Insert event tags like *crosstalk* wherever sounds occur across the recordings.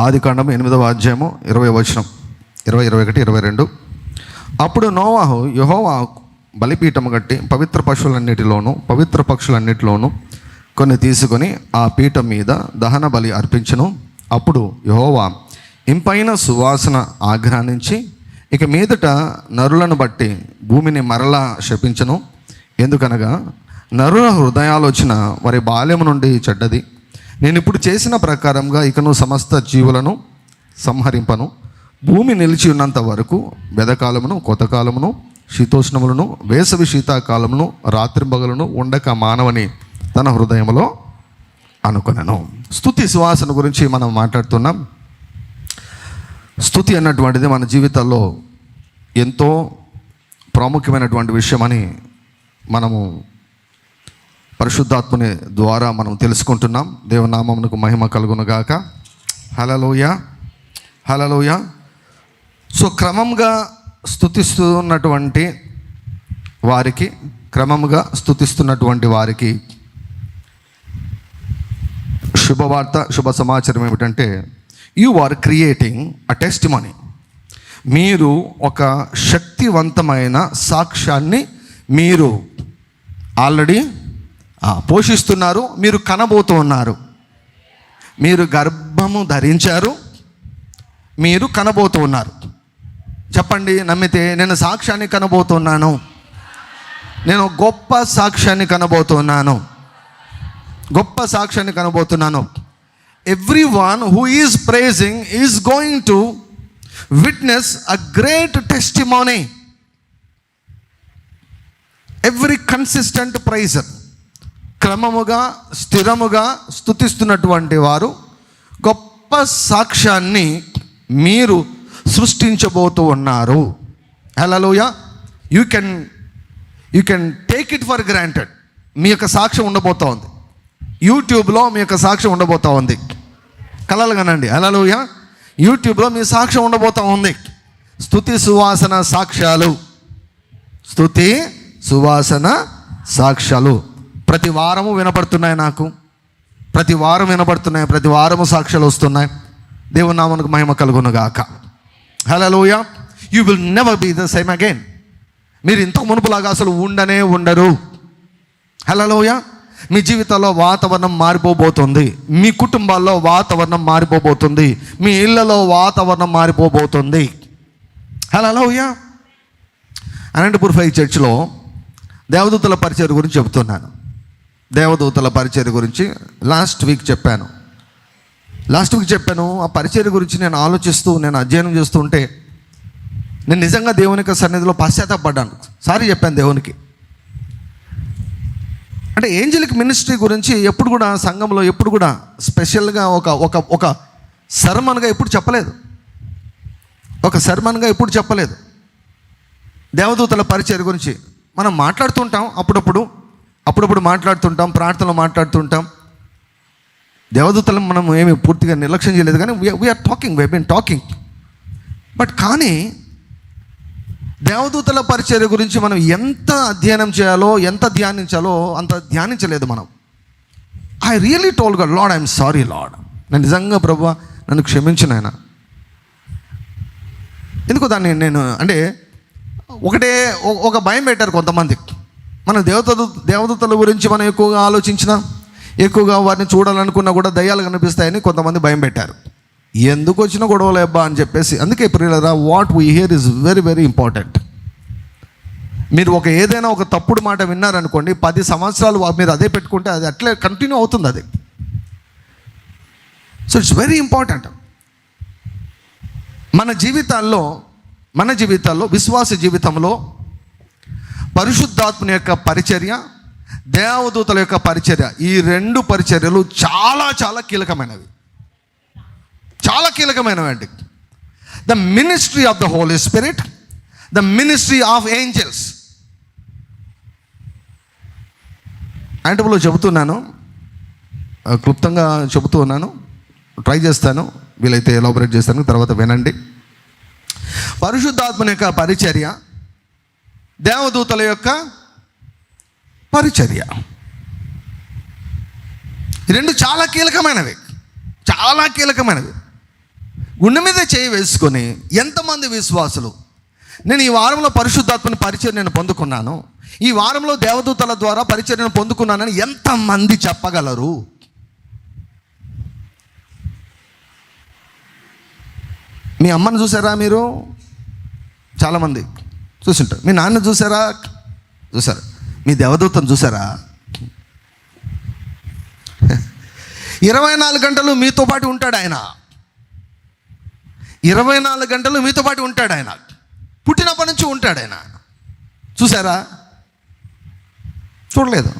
ఆది కాండం ఎనిమిదవ అధ్యాయము ఇరవై వచనం. ఇరవై ఇరవై ఒకటి ఇరవై రెండు. అప్పుడు నోవాహు యహోవా బలిపీఠము కట్టి పవిత్ర పశువులన్నిటిలోనూ పవిత్ర పక్షులన్నిటిలోనూ కొన్ని తీసుకొని ఆ పీఠం మీద దహన బలి అర్పించను. అప్పుడు యహోవా ఇంపైన సువాసన ఆగ్రహించి ఇక మీదట నరులను బట్టి భూమిని మరలా శపించను. ఎందుకనగా నరుల హృదయాలోచన వారి బాల్యము నుండి చెడ్డది. నేను ఇప్పుడు చేసిన ప్రకారంగా ఇకను సమస్త జీవులను సంహరింపను. భూమి నిలిచి ఉన్నంత వరకు వెదకాలమును కొతకాలమును శీతోష్ణములను వేసవి శీతాకాలమును రాత్రింబగలను ఉండక మానవని తన హృదయంలో అనుకున్నాను స్థుతి సువాసన గురించి మనం మాట్లాడుతున్నాం. స్థుతి అన్నటువంటిది మన జీవితాల్లో ఎంతో ప్రాముఖ్యమైనటువంటి విషయమని మనము పరిశుద్ధాత్మని ద్వారా మనం తెలుసుకుంటున్నాం. దేవనామమునకు మహిమ కలుగునుగాక. హలలోయ హలలోయ సో క్రమంగా స్థుతిస్తున్నటువంటి వారికి క్రమంగా స్థుతిస్తున్నటువంటి వారికి శుభవార్త శుభ సమాచారం ఏమిటంటే you are creating a testimony మీరు ఒక శక్తివంతమైన సాక్ష్యాన్ని మీరు ఆల్రెడీ పోషిస్తున్నారు మీరు కనబోతూ ఉన్నారు. మీరు గర్భము ధరించారు మీరు కనబోతూ ఉన్నారు. చెప్పండి నమ్మితే నేను సాక్ష్యాన్ని కనబోతున్నాను. నేను గొప్ప సాక్ష్యాన్ని కనబోతున్నాను. గొప్ప సాక్ష్యాన్ని కనబోతున్నాను. Every one who is praising is going to witness a great testimony every consistent praiser క్రమముగా స్థిరముగా స్థుతిస్తున్నటువంటి వారు గొప్ప సాక్ష్యాన్ని మీరు సృష్టించబోతూ ఉన్నారు. హలోయ you can you can take it for granted మీ యొక్క సాక్ష్యం ఉండబోతూ ఉంది. యూట్యూబ్లో మీ యొక్క సాక్ష్యం ఉండబోతూ ఉంది. కలలు కనండి. హలోయ యూట్యూబ్లో మీ సాక్ష్యం ఉండబోతూ ఉంది. స్థుతి సువాసన సాక్ష్యాలు. స్థుతి సువాసన సాక్ష్యాలు. ప్రతి వారము వినపడుతున్నాయి నాకు. ప్రతి వారం వినపడుతున్నాయి. ప్రతి వారము సాక్ష్యాలు వస్తున్నాయి. దేవుని నామనికి మహిమ కలుగును గాక. హలోయ you will never be the same again మీరు ఇంతకు మునుపులాగా అసలు ఉండనే ఉండరు. హలోయ మీ జీవితంలో వాతావరణం మారిపోబోతుంది. మీ కుటుంబాల్లో వాతావరణం మారిపోబోతుంది. మీ ఇళ్ళలో వాతావరణం మారిపోబోతుంది. హలోయ అనంతపూర్ ఫైవ్ చర్చ్లో దేవదూతల పరిచయం గురించి చెబుతున్నాను దేవదూతల పరిచయం గురించి లాస్ట్ వీక్ చెప్పాను. లాస్ట్ వీక్ చెప్పాను ఆ పరిచయం గురించి నేను ఆలోచిస్తూ నేను అధ్యయనం చేస్తూ ఉంటే నేను నిజంగా దేవుని యొక్క సన్నిధిలో పశ్చాత్తాపడ్డాను. సారీ చెప్పాను దేవునికి. అంటే ఏంజలిక్ మినిస్ట్రీ గురించి ఎప్పుడు కూడా సంఘంలో ఎప్పుడు కూడా స్పెషల్గా ఒక ఒక ఒక సర్మన్గా ఎప్పుడు చెప్పలేదు. ఒక సర్మన్గా ఎప్పుడు చెప్పలేదు. దేవదూతల పరిచయం గురించి మనం మాట్లాడుతుంటాం అప్పుడప్పుడు. అప్పుడప్పుడు మాట్లాడుతుంటాం ప్రార్థనలో మాట్లాడుతుంటాం. దేవదూతలం మనం ఏమి పూర్తిగా నిర్లక్ష్యం చేయలేదు కానీ we're talking we been talking but కానీ దేవదూతల పరిచర్య గురించి మనం ఎంత అధ్యయనం చేయాలో ఎంత ధ్యానించాలో అంత ధ్యానించలేదు మనం. I really told God Lord I'm sorry Lord నేను నిజంగా ప్రభు నన్ను క్షమించిన ఆయన ఎందుకు దాన్ని నేను అంటే ఒకటే ఒక భయం పెట్టారు కొంతమంది. మన దేవత దేవదూతల గురించి మనం ఎక్కువగా ఆలోచించిన ఎక్కువగా వారిని చూడాలనుకున్నా కూడా దయ్యాలు కనిపిస్తాయని కొంతమంది భయం పెట్టారు. ఎందుకు వచ్చిన గొడవలు అబ్బా అని చెప్పేసి అందుకే ప్రియులరా what we hear is very very important మీరు ఒక ఏదైనా ఒక తప్పుడు మాట విన్నారనుకోండి పది సంవత్సరాలు మీరు అదే పెట్టుకుంటే అది అట్లే కంటిన్యూ అవుతుంది అది. సో ఇట్స్ వెరీ ఇంపార్టెంట్ మన జీవితాల్లో మన జీవితాల్లో విశ్వాస జీవితంలో పరిశుద్ధాత్మని యొక్క పరిచర్య దేవదూతల యొక్క పరిచర్య ఈ రెండు పరిచర్యలు చాలా చాలా కీలకమైనవి. చాలా కీలకమైనవి అండి the ministry of the Holy Spirit the ministry of angels యాంటబుల్లో చెబుతున్నాను క్లుప్తంగా చెబుతూ ఉన్నాను. ట్రై చేస్తాను. వీలైతే ఎలాబరేట్ చేస్తాను. తర్వాత వినండి. పరిశుద్ధాత్మని యొక్క పరిచర్య దేవదూతల యొక్క పరిచర్య. రెండు చాలా కీలకమైనవి. చాలా కీలకమైనవి. గుండె మీద చేయి వేసుకొని ఎంతమంది విశ్వాసులు? నేను ఈ వారంలో పరిశుద్ధాత్మని పరిచయం నేను పొందుకున్నాను. ఈ వారంలో దేవదూతల ద్వారా పరిచర్యను పొందుకున్నానని ఎంతమంది చెప్పగలరు? మీ అమ్మని చూసారా మీరు? చాలామంది. చూసింటారు. మీ నాన్న చూసారా? చూసారు. మీ దేవదూతను చూసారా? ఇరవై నాలుగు గంటలు మీతో పాటు ఉంటాడు ఆయన. ఇరవై నాలుగు గంటలు మీతో పాటు ఉంటాడు ఆయన. పుట్టినప్పటి నుంచి ఉంటాడు ఆయన. చూసారా? చూడలేదు.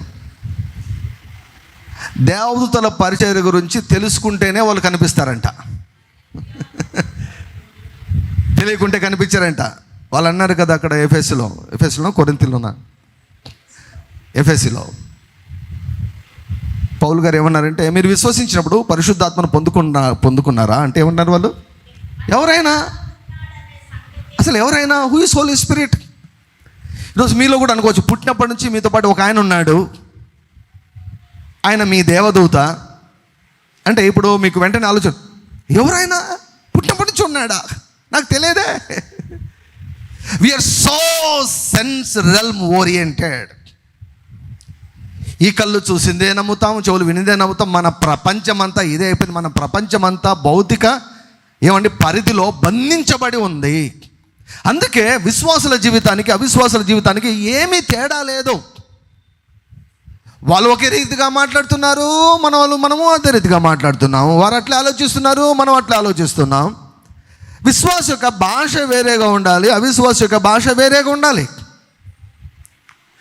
దేవదూతల పరిచర్య గురించి తెలుసుకుంటేనే వాళ్ళు కనిపిస్తారంట. *laughs* తెలియకుంటే కనిపించారంట. వాళ్ళు అన్నారు కదా అక్కడ ఎఫ్ఎస్సిలో ఎఫ్ఎస్లో కొరింతిలోనా? ఎఫ్ఎస్సిలో పౌల్ గారు ఏమన్నారంటే మీరు విశ్వసించినప్పుడు పరిశుద్ధాత్మను పొందుకున్నా పొందుకున్నారా? అంటే ఏమన్నారు వాళ్ళు? ఎవరైనా. అసలు ఎవరైనా? హూ ఇస్ హోలీ స్పిరిట్ ఈరోజు మీలో కూడా అనుకోవచ్చు. పుట్టినప్పటి నుంచి మీతో పాటు ఒక ఆయన ఉన్నాడు. ఆయన మీ దేవదూత. అంటే ఇప్పుడు మీకు వెంటనే ఆలోచన ఎవరైనా పుట్టినప్పటి నుంచి ఉన్నాడా? నాకు తెలియదే. We're so sense realm oriented ఈ కళ్ళు చూసిందే నమ్ముతాం చెవులు వినిదే నమ్ముతాం. మన ప్రపంచమంతా ఇదే అయిపోయింది. మన ప్రపంచమంతా భౌతిక ఏమండి పరిధిలో బంధించబడి ఉంది. అందుకే విశ్వాసుల జీవితానికి అవిశ్వాసుల జీవితానికి ఏమీ తేడా లేదు. వాళ్ళు ఒకే రీతిగా మాట్లాడుతున్నారు మన వాళ్ళు మనము అదే రీతిగా మాట్లాడుతున్నాము. వారు అట్లా ఆలోచిస్తున్నారు మనం అట్లా ఆలోచిస్తున్నాం. విశ్వాస యొక్క భాష వేరేగా ఉండాలి అవిశ్వాస యొక్క భాష వేరేగా ఉండాలి.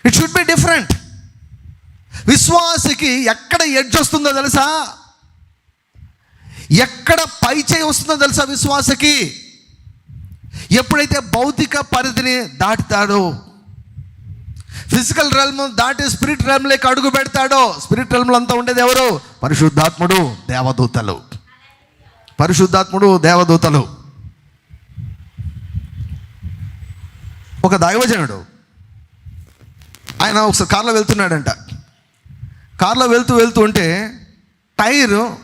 ఇట్ షుడ్ బి డిఫరెంట్ విశ్వాసకి ఎక్కడ ఎడ్జ్ వస్తుందో తెలుసా? ఎక్కడ పై చేయి వస్తుందో తెలుసా విశ్వాసకి? ఎప్పుడైతే భౌతిక పరిధిని దాటుతాడో ఫిజికల్ రెల్మ్ దాటి స్పిరిట్ రెల్మ్లోకి అడుగు పెడతాడో స్పిరిట్ రెల్మ్లో అంతా ఉండేది ఎవరు? పరిశుద్ధాత్ముడు దేవదూతలు. పరిశుద్ధాత్ముడు దేవదూతలు. ఒక దైవజనుడు ఆయన ఒకసారి కార్లో వెళ్తున్నాడంట. కార్లో వెళ్తూ వెళ్తూ ఉంటే టైరు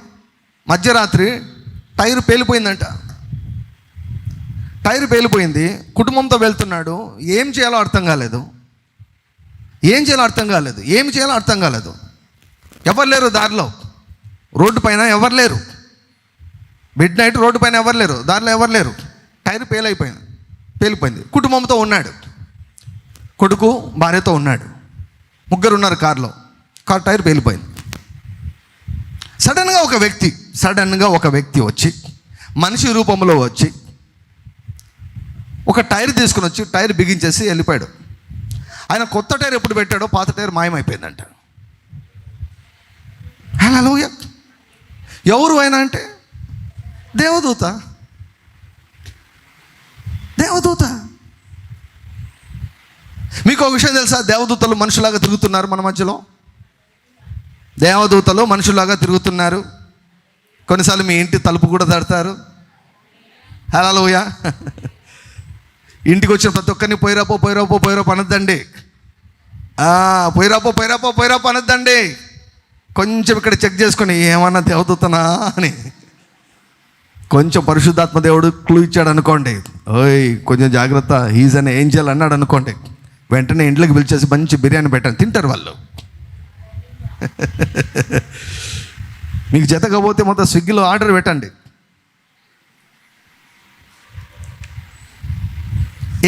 మధ్యరాత్రి టైర్ పేలిపోయిందంట. టైర్ పేలిపోయింది. కుటుంబంతో వెళ్తున్నాడు. ఏం చేయాలో అర్థం కాలేదు. ఏం చేయాలో అర్థం కాలేదు. ఏం చేయాలో అర్థం కాలేదు. ఎవరు లేరు దారిలో. రోడ్డు పైన ఎవరు లేరు. మిడ్ నైట్ రోడ్డు పైన ఎవరు లేరు. దారిలో ఎవరు లేరు. టైర్ పేలైపోయింది. పేలిపోయింది. కుటుంబంతో ఉన్నాడు. కొడుకు భార్యతో ఉన్నాడు. ముగ్గురు ఉన్నారు కారులో. కార్ టైర్ పేలిపోయింది. సడన్గా ఒక వ్యక్తి సడన్గా ఒక వ్యక్తి వచ్చి మనిషి రూపంలో వచ్చి ఒక టైర్ తీసుకుని వచ్చి టైర్ బిగించేసి వెళ్ళిపోయాడు. ఆయన కొత్త టైర్ ఎప్పుడు పెట్టాడో పాత టైర్ మాయమైపోయిందంట. హలో ఎవరు ఆయన అంటే? దేవదూత. దేవదూత. మీకు ఒక విషయం తెలుసా? దేవదూతలు మనుషులాగా తిరుగుతున్నారు మన మధ్యలో? దేవదూతలు మనుషులాగా తిరుగుతున్నారు. కొన్నిసార్లు మీ ఇంటి తలుపు కూడా తడతారు. హలోయ ఇంటికి వచ్చిన ప్రతి ఒక్కరిని పోయిరాపో పోయిరాపో పోయిరాపో అనద్దండి. పోయిరాపో పోయిరాపో పోయిరాపో అనొద్దండి. కొంచెం ఇక్కడ చెక్ చేసుకొని ఏమన్నా దేవదూతనా అని. కొంచెం పరిశుద్ధాత్మ దేవుడు క్లూ ఇచ్చాడు అనుకోండి. ఓయ్ కొంచెం జాగ్రత్త. హీజ్ అన్ ఏంజల్ అన్నాడు అనుకోండి. వెంటనే ఇంట్లోకి పిలిచేసి మంచి బిర్యానీ పెట్టండి. తింటారు వాళ్ళు. *laughs* మీకు జతకపోతే మొత్తం స్విగ్గీలో ఆర్డర్ పెట్టండి.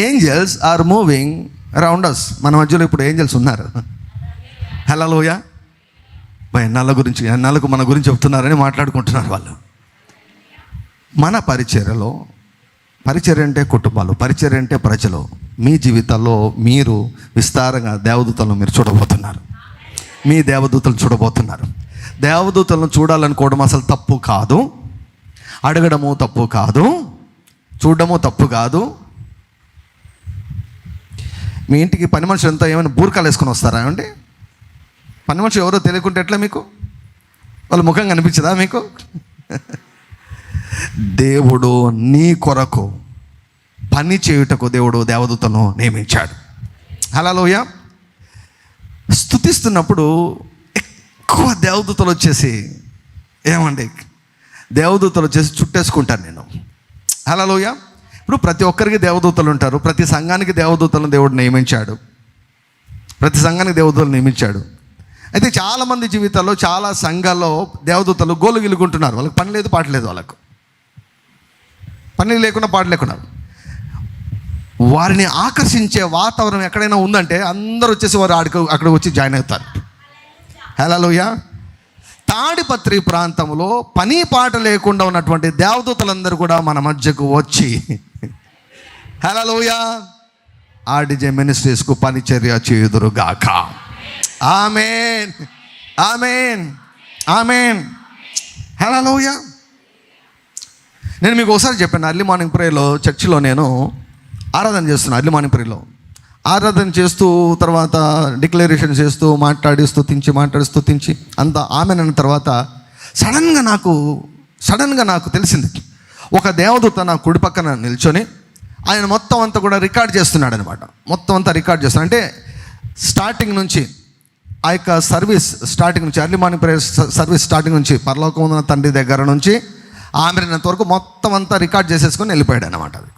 Angels are moving around us మన మధ్యలో ఇప్పుడు ఏంజల్స్ ఉన్నారు. హలో లోయ ఎన్నాళ్ళ గురించి ఎన్నాళ్ళకు మన గురించి చెప్తున్నారని మాట్లాడుకుంటున్నారు వాళ్ళు. మన పరిచర్యలో పరిచర్య అంటే కుటుంబాలు పరిచర్య అంటే ప్రజలు. మీ జీవితాల్లో మీరు విస్తారంగా దేవదూతలను మీరు చూడబోతున్నారు. మీ దేవదూతలు చూడబోతున్నారు. దేవదూతలను చూడాలనుకోవడం అసలు తప్పు కాదు. అడగడము తప్పు కాదు. చూడడము తప్పు కాదు. మీ ఇంటికి పని మనుషులు ఎంత ఏమైనా బూర్కాలు వేసుకొని వస్తారా అండి పని మనుషులు ఎవరో తెలియకుంటే ఎట్లా మీకు? వాళ్ళ ముఖం కనిపించదా మీకు? దేవుడు నీ కొరకు పని చేయుటకు దేవుడు దేవదూతను నియమించాడు. హలోయ స్థుతిస్తున్నప్పుడు ఎక్కువ దేవదూతలు వచ్చేసి ఏమండి? దేవదూతలు వచ్చేసి చుట్టేసుకుంటాను నేను. హలోయ ఇప్పుడు ప్రతి ఒక్కరికి దేవదూతలు ఉంటారు. ప్రతి సంఘానికి దేవదూతలను దేవుడు నియమించాడు. ప్రతి సంఘానికి దేవదూతలు నియమించాడు. అయితే చాలామంది జీవితాల్లో చాలా సంఘాల్లో దేవదూతలు గోలు గిలుగుంటున్నారు. వాళ్ళకి పని లేదు పాట లేదు వాళ్ళకు. పని లేకుండా పాట లేకుండా వారిని ఆకర్షించే వాతావరణం ఎక్కడైనా ఉందంటే అందరూ వచ్చేసి వారు ఆడికి అక్కడ వచ్చి జాయిన్ అవుతారు. హలోయ తాడిపత్రి ప్రాంతంలో పని పాట లేకుండా ఉన్నటువంటి దేవదూతలందరూ కూడా మన మధ్యకు వచ్చి హలోయ ఆర్డిజే మినిస్ట్రీస్కు పనిచర్య చేయుదురుగాక. ఆమెన్. ఆమెన్. ఆమెన్. హలోయ నేను మీకు ఒకసారి చెప్పాను అర్లీ మార్నింగ్ ప్రేయర్లో చర్చిలో నేను ఆరాధన చేస్తున్నాను అర్లీ మార్నింగ్ ప్రేయర్లో. ఆరాధన చేస్తూ తర్వాత డిక్లరేషన్ చేస్తూ మాట్లాడి స్తుతించి మాట్లాడి స్తుతించి అంత ఆమెనన్న తర్వాత సడన్గా నాకు సడన్గా నాకు తెలిసింది. ఒక దేవదూత నా కుడి పక్కన నిల్చొని ఆయన మొత్తం అంతా కూడా రికార్డ్ చేస్తున్నాడు అనమాట మొత్తం అంతా రికార్డ్ చేస్తున్నాడు అంటే స్టార్టింగ్ నుంచి ఆ యొక్క సర్వీస్ స్టార్టింగ్ నుంచి early morning prayer service starting నుంచి పరలోకం ఉన్న తండ్రి దగ్గర నుంచి ఆమెనంత వరకు మొత్తం అంతా రికార్డ్ చేసేసుకొని వెళ్ళిపోయాడు అనమాట అది.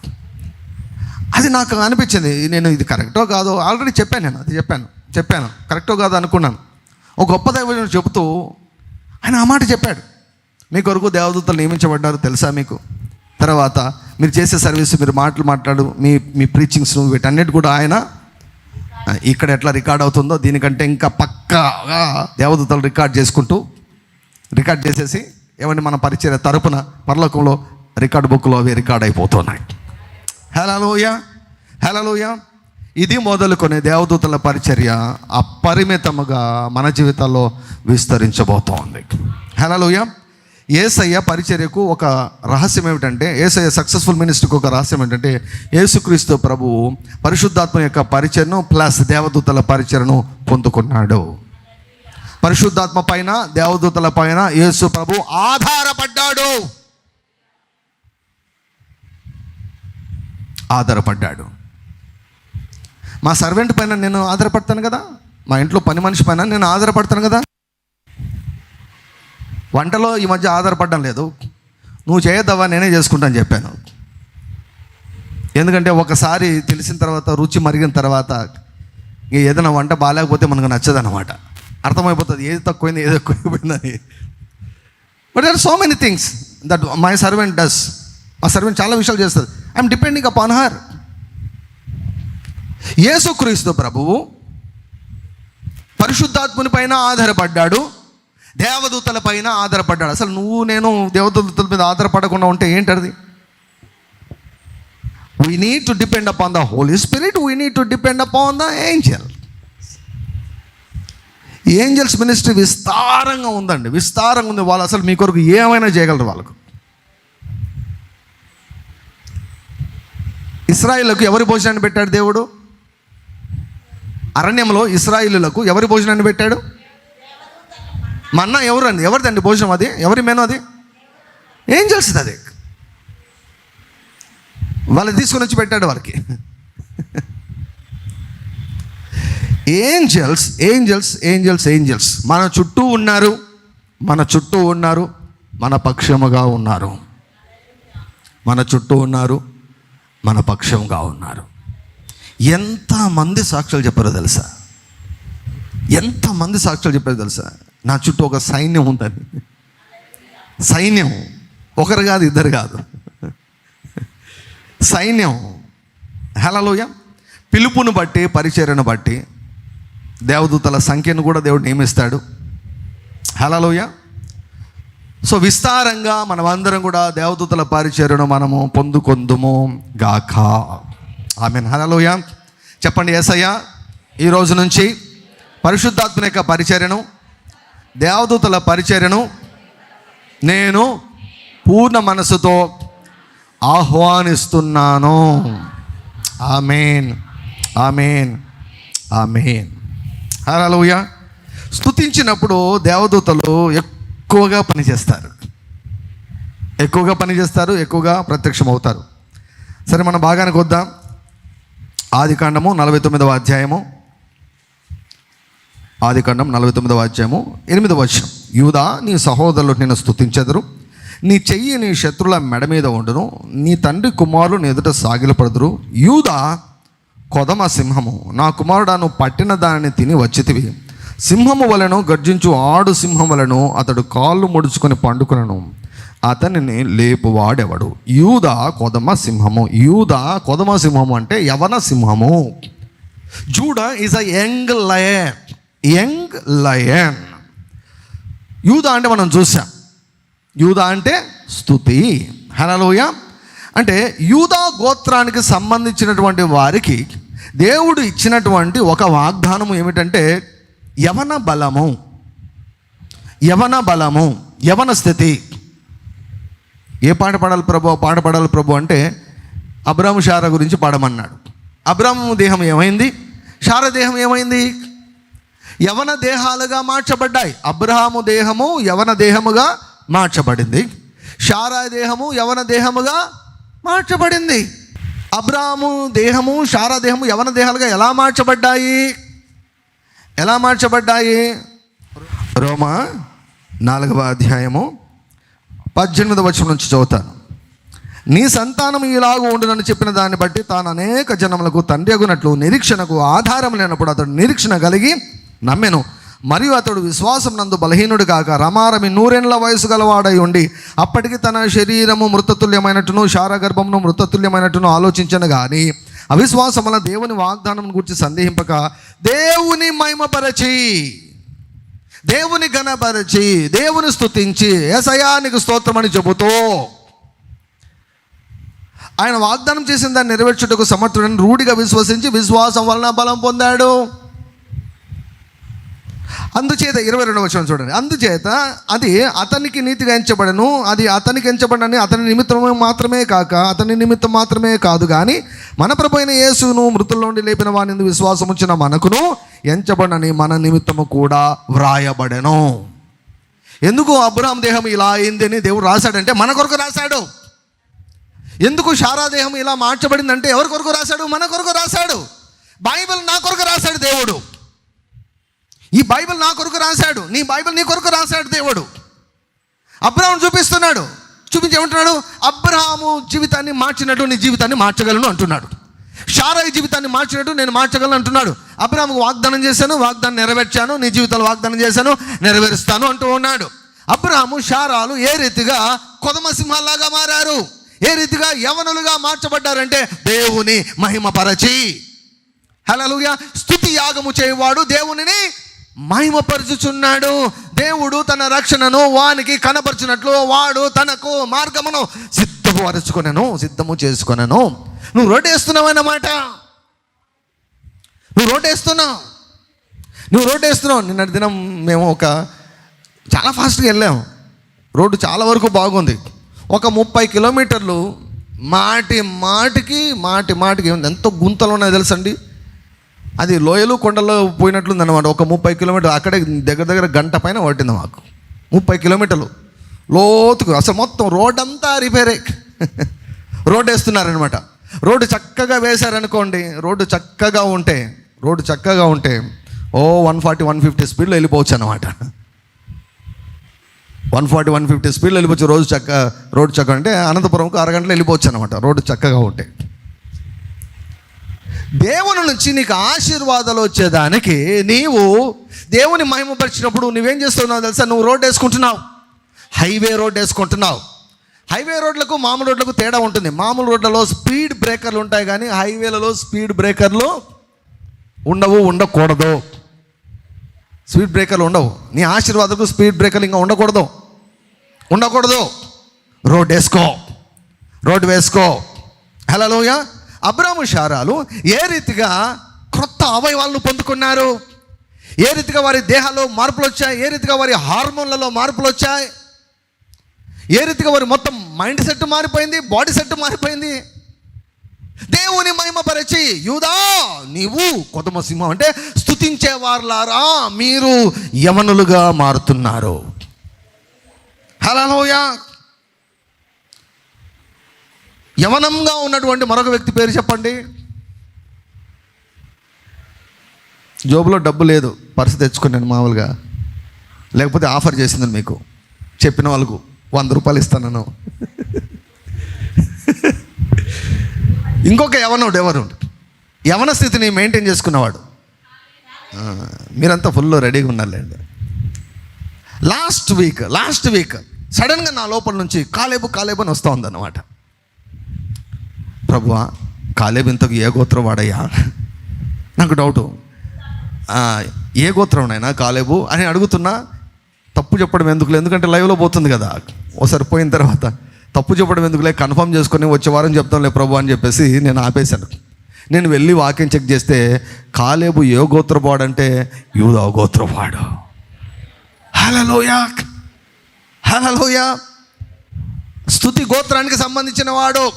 అది నాకు అనిపించింది నేను ఇది కరెక్టో కాదో ఆల్రెడీ చెప్పాను నేను అది చెప్పాను చెప్పాను కరెక్టో కాదో అనుకున్నాను. ఒక గొప్ప దైవజనుడు చెబుతూ ఆయన ఆ మాట చెప్పాడు. మీ కొరకు దేవదూతలు నియమించబడ్డారు తెలుసా మీకు? తర్వాత మీరు చేసే సర్వీస్ మీరు మాటలు మాట్లాడు మీ మీ ప్రీచింగ్స్ వీటన్నిటి కూడా ఆయన ఇక్కడ ఎట్లా రికార్డ్ అవుతుందో దీనికంటే ఇంకా పక్కాగా దేవదూతలు రికార్డ్ చేసుకుంటూ రికార్డ్ చేసేసి ఏమంటే మన పరిచయ తరపున పరలోకంలో రికార్డు బుక్లో అవి రికార్డ్ అయిపోతున్నాయి. హలోయ హలోయ ఇది మొదలుకొని దేవదూతల పరిచర్య అపరిమితముగా మన జీవితాల్లో విస్తరించబోతోంది. హలోయ ఏసయ్య పరిచర్యకు ఒక రహస్యం ఏమిటంటే ఏసయ్య సక్సెస్ఫుల్ మినిస్టర్కు ఒక రహస్యం ఏంటంటే యేసుక్రీస్తు ప్రభువు పరిశుద్ధాత్మ యొక్క పరిచయను ప్లస్ దేవదూతల పరిచయను పొందుకున్నాడు. పరిశుద్ధాత్మ పైన దేవదూతల పైన యేసు ప్రభు ఆధారపడ్డాడు. ఆధారపడ్డాడు. మా సర్వెంట్ పైన నేను ఆధారపడతాను కదా? మా ఇంట్లో పని మనిషి పైన నేను ఆధారపడతాను కదా? వంటలో ఈ మధ్య ఆధారపడడం లేదు. నువ్వు చేయొద్దవా నేనే చేసుకుంటాను చెప్పాను. ఎందుకంటే ఒకసారి తెలిసిన తర్వాత రుచి మరిగిన తర్వాత ఏదైనా వంట బాగాలేకపోతే మనకు నచ్చదన్నమాట. అర్థమైపోతుంది. ఏది తక్కువైంది ఏది ఎక్కువైపోయిందని but are so many things that my servant does మా సర్వెంట్ చాలా విషయాలు చేస్తుంది. ఐఎమ్ డిపెండింగ్ అపాన్ హర్ యేసుక్రీస్తు ప్రభువు పరిశుద్ధాత్ముని పైన ఆధారపడ్డాడు. దేవదూతల పైన ఆధారపడ్డాడు. అసలు నువ్వు నేను దేవదూతల మీద ఆధారపడకుండా ఉంటే ఏంటది? We need to depend upon the Holy Spirit we need to depend upon the angel angels ministry విస్తారంగా ఉందండి. విస్తారంగా ఉంది. వాళ్ళు అసలు మీ కొరకు ఏమైనా చేయగలరు వాళ్ళకు? ఇస్రాయిలకు ఎవరి భోజనాన్ని పెట్టాడు దేవుడు? అరణ్యంలో ఇస్రాయిలులకు ఎవరి భోజనాన్ని పెట్టాడు? మన్నా ఎవరు అండి ఎవరిదండి భోజనం అది? ఎవరి మెను అది? ఏంజల్స్ది అది? వాళ్ళు తీసుకొని వచ్చి పెట్టాడు వారికి. ఏంజల్స్ ఏంజల్స్ ఏంజల్స్ ఏంజల్స్ మన చుట్టూ ఉన్నారు మన చుట్టూ ఉన్నారు మన పక్షముగా ఉన్నారు. మన చుట్టూ ఉన్నారు మన పక్షంగా ఉన్నారు. ఎంతమంది సాక్షులు చెప్పారో తెలుసా? ఎంతమంది సాక్షులు చెప్పారో తెలుసా? నా చుట్టూ ఒక సైన్యం ఉందని సైన్యం. ఒకరు కాదు ఇద్దరు కాదు. సైన్యం. హలోయ పిలుపును బట్టి పరిచర్యను బట్టి దేవదూతల సంఖ్యను కూడా దేవుడు నియమిస్తాడు. హలలోయ సో విస్తారంగా మనమందరం కూడా దేవదూతల పరిచర్యను మనము పొందుకొందుము గాక. ఆమె హలోయ చెప్పండి ఏసయ్య ఈ రోజు నుంచి పరిశుద్ధాత్మ యొక్క పరిచర్యను దేవదూతల పరిచర్యను నేను పూర్ణ మనసుతో ఆహ్వానిస్తున్నాను. ఆమెన్. ఆమెన్. ఆమెన్. హలోయ స్తుతించినప్పుడు దేవదూతలు ఎక్కువగా పనిచేస్తారు ఎక్కువగా పనిచేస్తారు ఎక్కువగా ప్రత్యక్షం అవుతారు సరే మనం భాగానికి వద్దాం. ఆది కాండము నలభై తొమ్మిదవ అధ్యాయము. ఆది కాండం నలభై తొమ్మిదవ అధ్యాయము ఎనిమిదవ వర్షం యూదా నీ సహోదరులు నిన్ను స్థుతించెదరు నీ చెయ్యి నీ శత్రుల మెడ మీద ఉండును. నీ తండ్రి కుమారులు నీ ఎదుట సాగిలపడుదురు. యూదా కొదమ సింహము. నా కుమారుడాను పట్టిన దానిని తిని వచ్చితివి. సింహము వలెను గర్జించు ఆడు సింహం వలెను అతడు కాళ్ళు ముడుచుకొని పండుకులను అతనిని లేపువాడెవడు? యూద కొదమ సింహము. యూద కొదమ సింహము అంటే యవన సింహము. Judah is a young lion. Young lion. యూద అంటే మనం చూసాం. యూద అంటే స్థుతి హలోయ అంటే యూదా గోత్రానికి సంబంధించినటువంటి వారికి దేవుడు ఇచ్చినటువంటి ఒక వాగ్దానం ఏమిటంటే యవన బలము. యవన బలము యవన స్థితి. ఏ పాట పాడాలి ప్రభు? పాట పాడాలి ప్రభు అంటే అబ్రాము షార గురించి పాడమన్నాడు. అబ్రాము దేహం ఏమైంది? షార దేహం ఏమైంది? యవన దేహాలుగా మార్చబడ్డాయి. అబ్రహాము దేహము యవన దేహముగా మార్చబడింది. షారా దేహము యవన దేహముగా మార్చబడింది. అబ్రాము దేహము షారా దేహము యవన దేహాలుగా ఎలా మార్చబడ్డాయి? ఎలా మార్చబడ్డాయి? రోమా నాలుగవ అధ్యాయము పద్దెనిమిదవ వచనం నుంచి చదువుతాను నీ సంతానం ఇలాగ ఉండునని చెప్పిన దాన్ని బట్టి తాను అనేక జనములకు తండ్రి అగునట్లు నిరీక్షణకు ఆధారం లేనప్పుడు అతడు నిరీక్షణ కలిగి నమ్మెను. మరియు అతడు విశ్వాసం నందు బలహీనుడు కాక రమారమి నూరేళ్ళ వయసు గలవాడై ఉండి అప్పటికి తన శరీరము మృతతుల్యమైనట్టును శారగర్భమును మృతతుల్యమైనట్టును ఆలోచించను కానీ అవిశ్వాసం వల్ల దేవుని వాగ్దానం గురించి సందేహింపక దేవుని మహిమపరచి దేవుని గణపరచి దేవుని స్తుతించి ఏసయానికి స్తోత్రమని చెబుతూ ఆయన వాగ్దానం చేసిన దాన్ని నెరవేర్చుటకు సమర్థుడని రూఢిగా విశ్వసించి విశ్వాసం వలన బలం పొందాడు. అందుచేత ఇరవై రెండవ వచనం చూడండి. అందుచేత అది అతనికి నీతిగా ఎంచబడను అది అతనికి ఎంచబడని అతని నిమిత్తం మాత్రమే కాక అతని నిమిత్తం మాత్రమే కాదు కానీ మన ప్రభు యేసును మృతుల నుండి లేపిన వాని విశ్వాసం వచ్చిన మనకును ఎంచబడని మన నిమిత్తము కూడా వ్రాయబడను. ఎందుకు అబ్రహాం దేహం ఇలా అయింది అని దేవుడు రాశాడంటే మన కొరకు రాశాడు. ఎందుకు శారాదేహం ఇలా మార్చబడిందంటే ఎవరి కొరకు రాశాడు? మన కొరకు రాశాడు. బైబిల్ నా కొరకు రాశాడు దేవుడు. ఈ బైబిల్ నా కొరకు రాశాడు. నీ బైబిల్ నీ కొరకు రాశాడు దేవుడు. అబ్రహాం చూపిస్తున్నాడు. చూపించి ఏమంటున్నాడు అబ్రహాము జీవితాన్ని మార్చినట్టు నీ జీవితాన్ని మార్చగలను అంటున్నాడు. షారాయి జీవితాన్ని మార్చినట్టు నేను మార్చగలను అంటున్నాడు. అబ్రహాముకు వాగ్దానం చేశాను వాగ్దానం నెరవేర్చాను నీ జీవితాలు వాగ్దానం చేశాను నెరవేరుస్తాను అంటూ ఉన్నాడు. అబ్రహాము షారాలు ఏ రీతిగా కొదమసింహాల్లాగా మారారు? ఏ రీతిగా యవనులుగా మార్చబడ్డారంటే దేవుని మహిమపరచి. హలలుయ స్థుతి యాగము చేయవాడు దేవునిని మహిమపరుచుచున్నాడు. దేవుడు తన రక్షణను వానికి కనపరచినట్లు వాడు తనకు మార్గమును సిద్ధపరచుకొనను సిద్ధము చేసుకొనను. నువ్వు రోడ్డేస్తున్నావు అన్నమాట. నువ్వు రోడ్డేస్తున్నావు. నువ్వు రోడ్డేస్తున్నావు. నిన్నటి దినం మేము ఒక చాలా ఫాస్ట్గా వెళ్ళాము రోడ్డు చాలా వరకు బాగుంది. ఒక ముప్పై కిలోమీటర్లు మాటి మాటికి మాటి మాటికి ఎంతో గుంతలు ఉన్నాయో తెలుసండి? అది లోయలు కొండల్లో పోయినట్లుంది అనమాట ఒక ముప్పై కిలోమీటర్ అక్కడే దగ్గర దగ్గర గంట పైన పట్టింది మాకు. ముప్పై కిలోమీటర్లు. లోతుకు అసలు మొత్తం *laughs* రోడ్ అంతా రిపేరే. రోడ్ వేస్తున్నారనమాట రోడ్డు చక్కగా వేశారనుకోండి రోడ్డు చక్కగా ఉంటే రోడ్డు చక్కగా ఉంటే ఓ వన్ ఫార్టీ వన్ ఫిఫ్టీ స్పీడ్లో వెళ్ళిపోవచ్చు అనమాట వన్ ఫార్టీ వన్ ఫిఫ్టీ స్పీడ్లో వెళ్ళిపోవచ్చు రోజు చక్క రోడ్డు చక్క అంటే అనంతపురంకు అరగంటలో వెళ్ళిపోవచ్చు అనమాట రోడ్డు చక్కగా ఉంటే. దేవుని నుంచి నీకు ఆశీర్వాదాలు వచ్చేదానికి నీవు దేవుని మహిమపరిచినప్పుడు నువ్వేం చేస్తున్నావు తెలుసా? నువ్వు రోడ్ వేసుకుంటున్నావు. హైవే రోడ్ వేసుకుంటున్నావు. హైవే రోడ్లకు మామూలు రోడ్లకు తేడా ఉంటుంది. మామూలు రోడ్లలో స్పీడ్ బ్రేకర్లు ఉంటాయి కానీ హైవేలలో స్పీడ్ బ్రేకర్లు ఉండవు ఉండకూడదు. స్పీడ్ బ్రేకర్లు ఉండవు. నీ ఆశీర్వాదకు స్పీడ్ బ్రేకర్లు ఇంకా ఉండకూడదు. ఉండకూడదు. రోడ్ వేసుకో. రోడ్ వేసుకో. హలోయా అబ్రాము శారాలు ఏ రీతిగా క్రొత్త అవయవాలను పొందుకున్నారు? ఏ రీతిగా వారి దేహాల్లో మార్పులు వచ్చాయి? ఏ రీతిగా వారి హార్మోన్లలో మార్పులు వచ్చాయి? ఏ రీతిగా వారి మొత్తం మైండ్ సెట్ మారిపోయింది? బాడీ సెట్ మారిపోయింది? దేవుని మహిమపరిచి యూదా నీవు కొదమ సింహం అంటే స్తుతించే వారులారా మీరు యవనులుగా మారుతున్నారు. హలోయ యవనంగా ఉన్నటువంటి మరొక వ్యక్తి పేరు చెప్పండి? జోబులో డబ్బు లేదు పర్సు తెచ్చుకున్నాను మామూలుగా. లేకపోతే ఆఫర్ చేసింది మీకు. చెప్పిన వాళ్ళకు వంద రూపాయలు ఇస్తానను. ఇంకొక యవనుడు ఎవరు? యవన స్థితిని మెయింటైన్ చేసుకున్నవాడు. మీరంతా ఫుల్ రెడీగా ఉన్నారులేండి. లాస్ట్ వీక్ లాస్ట్ వీక్ సడన్గా నా లోపల నుంచి కాలేబు కాలేబు అని వస్తూ ఉందన్నమాట. ప్రభువా కాలేబు ఇంతకు ఏ గోత్రం వాడయ్యా? నాకు డౌటు. ఏ గోత్రం నాయనా కాలేబు? అని అడుగుతున్నా తప్పు చెప్పడం ఎందుకులే? ఎందుకంటే లైవ్లో పోతుంది కదా. ఒకసారి పోయిన తర్వాత తప్పు చెప్పడం ఎందుకులే? కన్ఫర్మ్ చేసుకొని వచ్చే వారం చెప్తాంలే ప్రభు అని చెప్పేసి నేను ఆపేశాను. నేను వెళ్ళి వాక్యం చెక్ చేస్తే కాలేబు ఏ గోత్రపాడు అంటే యూదా గోత్రపాడు హలలోయా హలలోయా స్థుతి గోత్రానికి సంబంధించిన వాడు.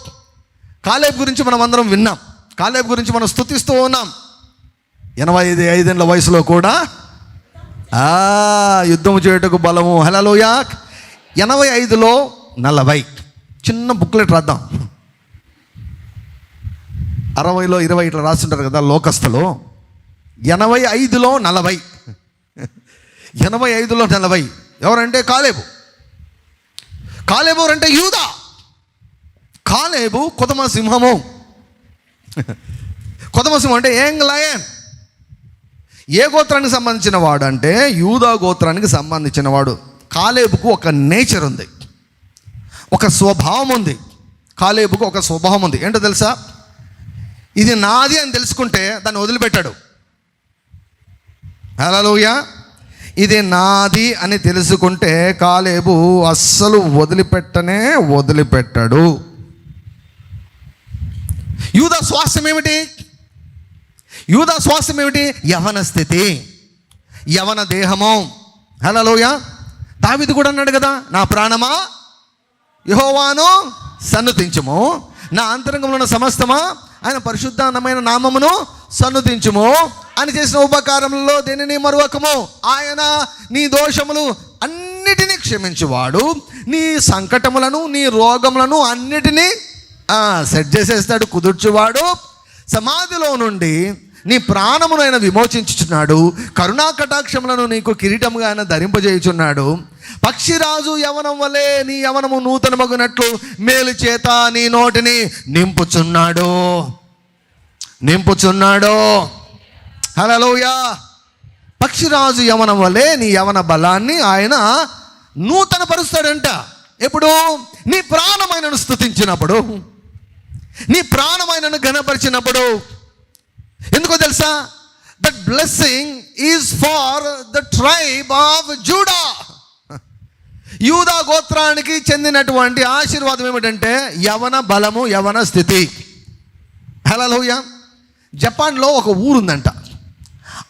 కాలేబ్ గురించి మనం అందరం విన్నాం. కాలేబ్ గురించి మనం స్థుతిస్తూ ఉన్నాం. ఎనభై ఐదు ఐదేళ్ళ వయసులో కూడా యుద్ధం చేయుటకు బలము. హలలోయ ఎనభై ఐదులో నలభై. చిన్న బుక్లెట్ రాద్దాం. అరవైలో ఇరవై ఇట్లా రాస్తుంటారు కదా లోకస్తులు ఎనభై ఐదులో నలభై. ఎనభై ఐదులో నలభై. ఎవరంటే కాలేబు. కాలేబు ఎవరంటే యూదా. కాలేబు కొదమ సింహము. కొదమ సింహం అంటే యంగ్ లయన్? ఏ గోత్రానికి సంబంధించిన వాడు అంటే యూదా గోత్రానికి సంబంధించిన వాడు. కాలేబుకు ఒక నేచర్ ఉంది. ఒక స్వభావం ఉంది. కాలేబుకు ఒక స్వభావం ఉంది. ఏంటో తెలుసా? ఇది నాది అని తెలుసుకుంటే దాన్ని వదిలిపెట్టాడు. హలోయ ఇది నాది అని తెలుసుకుంటే కాలేబు అస్సలు వదిలిపెట్టనే వదిలిపెట్టాడు. యూద శ్వాసం ఏమిటి? యూద శ్వాసం ఏమిటి? యవన స్థితి యవన దేహము. హలోయ దావిది కూడా అన్నాడు కదా నా ప్రాణమా? యహోవాను సన్నుతించుము. నా అంతరంగంలో ఉన్న సమస్తమా? ఆయన పరిశుద్ధానమైన నామమును సన్నుతించుము. అని చేసిన ఉపకారంలో దేనిని మరువకము? ఆయన నీ దోషములు అన్నిటినీ క్షమించువాడు. నీ సంకటములను నీ రోగములను అన్నిటినీ సెట్ చేసేస్తాడు కుదుర్చువాడు. సమాధిలో నుండి నీ ప్రాణమును ఆయన విమోచించుచున్నాడు. కరుణా కటాక్షములను నీకు కిరీటముగా ఆయన ధరింపజేయుచున్నాడు. పక్షిరాజు యవనం వలె నీ యవనము నూతనమగునట్లు మేలు చేత నీ నోటిని నింపుచున్నాడు. నింపుచున్నాడు. హలోయా పక్షిరాజు యవనం వలె నీ యవన బలాన్ని ఆయన నూతన పరుస్తాడంట ఎప్పుడు? నీ ప్రాణమైనను స్థుతించినప్పుడు నీ ప్రాణమైనను ఘనపరిచినప్పుడు. ఎందుకో తెలుసా? That blessing is for the tribe of Judah యూదా గోత్రానికి చెందినటువంటి ఆశీర్వాదం ఏమిటంటే యవన బలము యవన స్థితి. హలోయ జపాన్లో ఒక ఊరుందంట.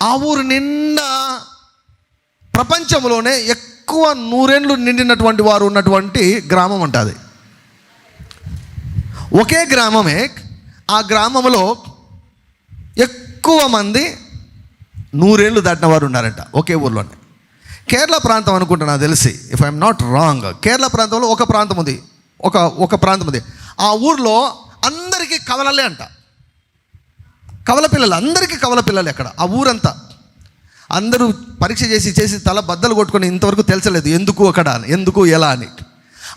ఆ ఊరు నిండా ప్రపంచంలోనే ఎక్కువ నూరేండ్లు నిండినటువంటి వారు ఉన్నటువంటి గ్రామం ఉంటుంది ఒకే గ్రామమే ఆ గ్రామంలో ఎక్కువ మంది నూరేళ్ళు దాటిన వారు ఉన్నారంట ఒకే ఊర్లోనే. కేరళ ప్రాంతం అనుకుంటా నాకు తెలిసి if I'm not wrong Kerala ప్రాంతంలో ఒక ప్రాంతం ఉంది ఒక ఒక ప్రాంతం ఉంది. ఆ ఊర్లో అందరికీ కవలలే అంట. కవల పిల్లలు అందరికీ కవల పిల్లలు అక్కడ ఆ ఊరంతా. అందరూ పరీక్ష చేసి చేసి తల బద్దలు కొట్టుకొని ఇంతవరకు తెలిసలేదు ఎందుకు అక్కడ అని ఎందుకు ఎలా అని.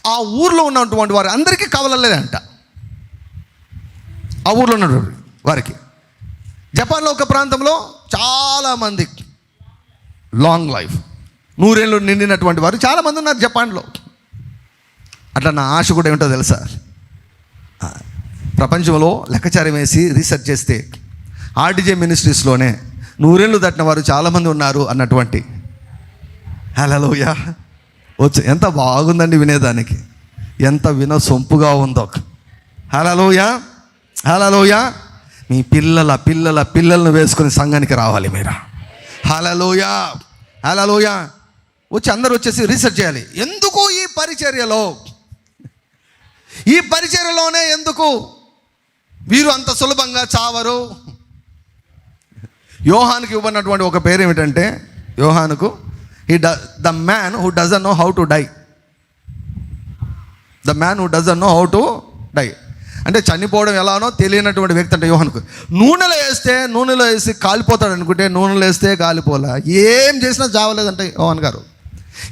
ఆ ఊర్లో ఉన్నటువంటి వారు అందరికీ కవలలే అంట. ఆ ఊర్లో ఉన్నటువంటి వారికి. జపాన్లో ఒక ప్రాంతంలో చాలామంది లాంగ్ లైఫ్ నూరేళ్ళు నిండినటువంటి వారు చాలామంది ఉన్నారు జపాన్లో. అట్లా నా ఆశ కూడా ఏమిటో తెలుసా? ప్రపంచంలో లెక్కచారం వేసి రీసెర్చ్ చేస్తే ఆర్టీజే మినిస్ట్రీస్లోనే నూరేళ్ళు దాటిన వారు చాలామంది ఉన్నారు అన్నటువంటి. హలోయా వచ్చు ఎంత బాగుందండి వినేదానికి. ఎంత విన సొంపుగా ఉందో. హలోయా హలలోయ మీ పిల్లల పిల్లల పిల్లలను వేసుకొని సంఘానికి రావాలి మీరు. హలలోయ హలలోయ వచ్చి అందరూ వచ్చేసి రీసెర్చ్ చేయాలి. ఎందుకు ఈ పరిచర్యలో? ఈ పరిచర్యలోనే ఎందుకు? వీరు అంత సులభంగా చావరు. యోహానికి ఇవ్వనటువంటి ఒక పేరు ఏమిటంటే యోహానుకు ఈ the the man who doesn't know how to die the man who doesn't know how to die అంటే చనిపోవడం ఎలానో తెలియనటువంటి వ్యక్తి అంటే యోహన్కు నూనెలో వేస్తే నూనెలో వేసి కాలిపోతాడు అనుకుంటే నూనెలో వేస్తే కాలిపోలే ఏం చేసినా చావలేదంటే యోహన్ గారు.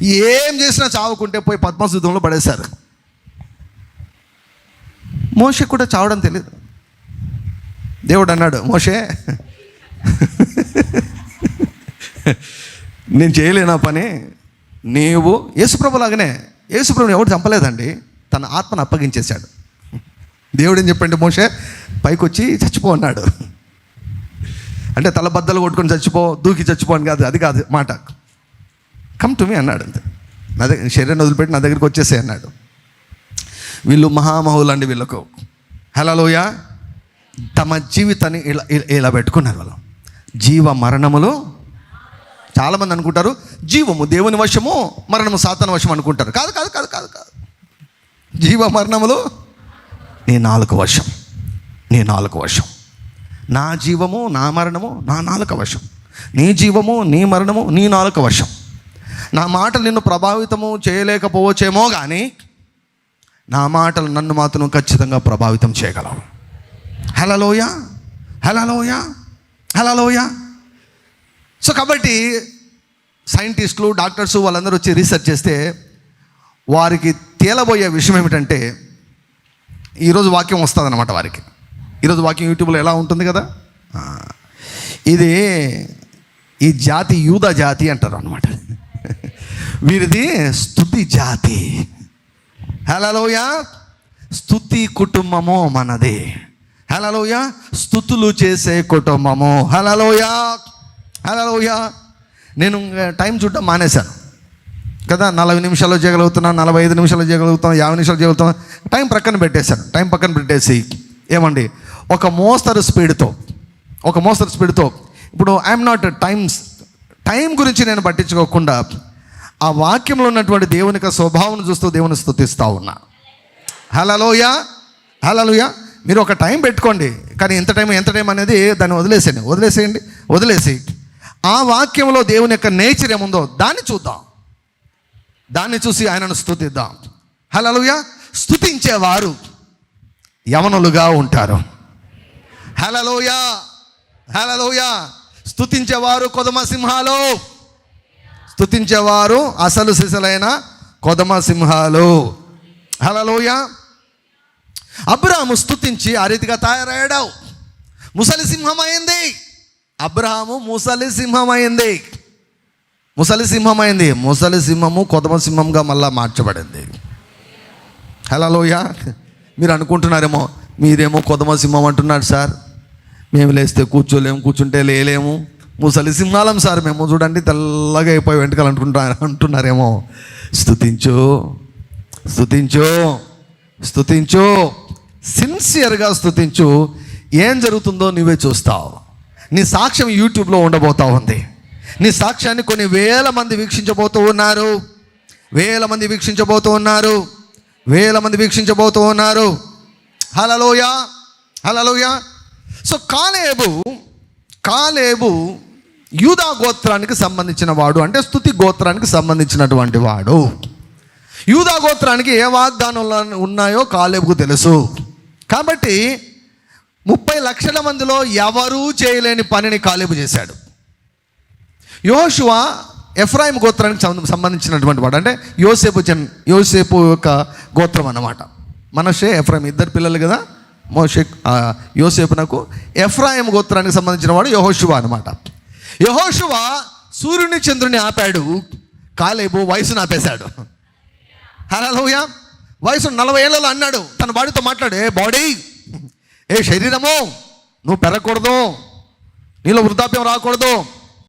ఏం చేసినా చావుకుంటే పోయి పద్మశుద్ధంలో పడేశారు. మోషే కూడా చావడం తెలియదు దేవుడు అన్నాడు మోషే నేను చేయలేనా పని? నీవు యేసుప్రభు లాగానే యేసుప్రభుని ఎవడు చంపలేదండి? తన ఆత్మను అప్పగించేశాడు. దేవుడు ఏం చెప్పండి మోషే పైకి వచ్చి చచ్చిపో అన్నాడు. అంటే తలబద్దలు కొట్టుకొని చచ్చిపో దూకి చచ్చిపో అని కాదు అది కాదు మాట. కమ్ టు మీ అన్నాడు అంతే. నా దగ్గర శరీరాన్ని వదిలిపెట్టి నా దగ్గరికి వచ్చేసే అన్నాడు. వీళ్ళు మహామహులు అండి వీళ్ళకు. హలోయ తమ జీవితాన్ని ఇలా ఇలా- ఇలా పెట్టుకున్నారు వాళ్ళు. జీవ మరణములు చాలామంది అనుకుంటారు జీవము దేవుని వశము మరణము సాతన వశం అనుకుంటారు. కాదు కాదు కాదు కాదు కాదు. జీవ మరణములు నీ నాలుగు వర్షం నీ నాలుగు వర్షం నా జీవము నా మరణము నా నాలుక వర్షం నీ జీవము నీ మరణము నీ నాలుక వర్షం నా మాటలు నిన్ను ప్రభావితము చేయలేకపోవచ్చేమో కానీ నా మాటలు నన్ను మాత్రం ఖచ్చితంగా ప్రభావితం చేయగలవు. హలలోయ హలలోయ హలలోయ సో కాబట్టి సైంటిస్టులు డాక్టర్స్ వాళ్ళందరూ వచ్చి రీసెర్చ్ చేస్తే వారికి తేలబోయే విషయం ఏమిటంటే ఈరోజు వాక్యం వస్తుంది అనమాట వారికి. ఈరోజు వాక్యం యూట్యూబ్లో ఎలా ఉంటుంది కదా? ఇది ఈ జాతి యూద జాతి అంటారు అనమాట వీరిది స్థుతి జాతి. హలోయ స్థుతి కుటుంబము మనది. హలోయ స్థుతులు చేసే కుటుంబము. హలోయ హలోయ నేను ఇంకా టైం చూడటం మానేశాను. కదా నలభై నిమిషాల్లో చేయగలుగుతున్నాను నలభై ఐదు నిమిషాలు చేయగలుగుతాం యాభై నిమిషాలు చేయగలుగుతాం టైం పక్కన పెట్టేశాను టైం పక్కన పెట్టేసి. ఏమండి? ఒక మోస్తరు స్పీడ్తో ఒక మోస్తరు స్పీడ్తో. ఇప్పుడు ఐఎమ్ నాట్ టైమ్స్ టైం గురించి నేను పట్టించుకోకుండా ఆ వాక్యంలో ఉన్నటువంటి దేవుని యొక్క స్వభావం చూస్తూ దేవుని స్థుతిస్తూ ఉన్నా. హలలోయ హలలోయ మీరు ఒక టైం పెట్టుకోండి కానీ ఎంత టైం ఎంత టైం అనేది దాన్ని వదిలేసేయండి వదిలేసేయండి వదిలేసి ఆ వాక్యంలో దేవుని యొక్క నేచర్ ఏముందో దాన్ని చూద్దాం. దాన్ని చూసి ఆయనను స్తుతిద్దాం. హలలుయ స్తుతించేవారు యవనులుగా ఉంటారు. హలలోయ హలలోయ స్తుతించేవారు కొదమ సింహాలు స్తుతించేవారు అసలు సిసలైన కొదమ సింహాలు హలలోయ అబ్రహాము స్తుతించి ఆ రీతిగా తయారయ్యాడు. ముసలి సింహమైంది. అబ్రహాము ముసలి సింహమైంది. ముసలి సింహం అయింది ముసలి సింహము కొదమ సింహంగా మళ్ళా మార్చబడింది. హలోయ మీరు అనుకుంటున్నారేమో మీరేమో కొదమ సింహం అంటున్నారు సార్. మేము లేస్తే కూర్చోలేము కూర్చుంటే లేలేము. ముసలి సింహాలం సార్ మేము చూడండి తెల్లగా అయిపోయి వెంటకాలు అంటున్నారు అంటున్నారేమో. స్థుతించు స్థుతించు స్థుతించు సిన్సియర్గా స్తుతించు. ఏం జరుగుతుందో నువ్వే చూస్తావు. నీ సాక్ష్యం యూట్యూబ్లో ఉండబోతా ఉంది. నీ సాక్ష్యాన్ని కొన్ని వేల మంది వీక్షించబోతూ ఉన్నారు. వేల మంది వీక్షించబోతూ ఉన్నారు. వేల మంది వీక్షించబోతూ ఉన్నారు. హలలోయా హలలోయా సో కాలేబు కాలేబు యూదా గోత్రానికి సంబంధించిన వాడు అంటే స్థుతి గోత్రానికి సంబంధించినటువంటి వాడు. యూదా గోత్రానికి ఏ వాగ్దానాలు ఉన్నాయో కాలేబుకు తెలుసు. కాబట్టి ముప్పై లక్షల మందిలో ఎవరూ చేయలేని పనిని కాలేబు చేశాడు. యోషువ ఎఫ్రాయిం గోత్రానికి సంబంధ- సంబంధించినటువంటి వాడు. అంటే యోసేపు జన్ యోసేపు యొక్క గోత్రం అన్నమాట. మనషే ఎఫ్రాయిం ఇద్దరు పిల్లలు కదా. మోషే యోసేపు యోసేపునకు ఎఫ్రాయిం గోత్రానికి సంబంధించిన వాడు యహోషువ అనమాట యహోషువ సూర్యుని చంద్రుని ఆపాడు. కాలేబు వయసును ఆపేశాడు. హలోయ వయసు నలభై ఏళ్ళలో అన్నాడు. తన బాడీతో మాట్లాడే బాడీ ఏ శరీరము నువ్వు పెరగకూడదు. నీలో వృద్ధాప్యం రాకూడదు.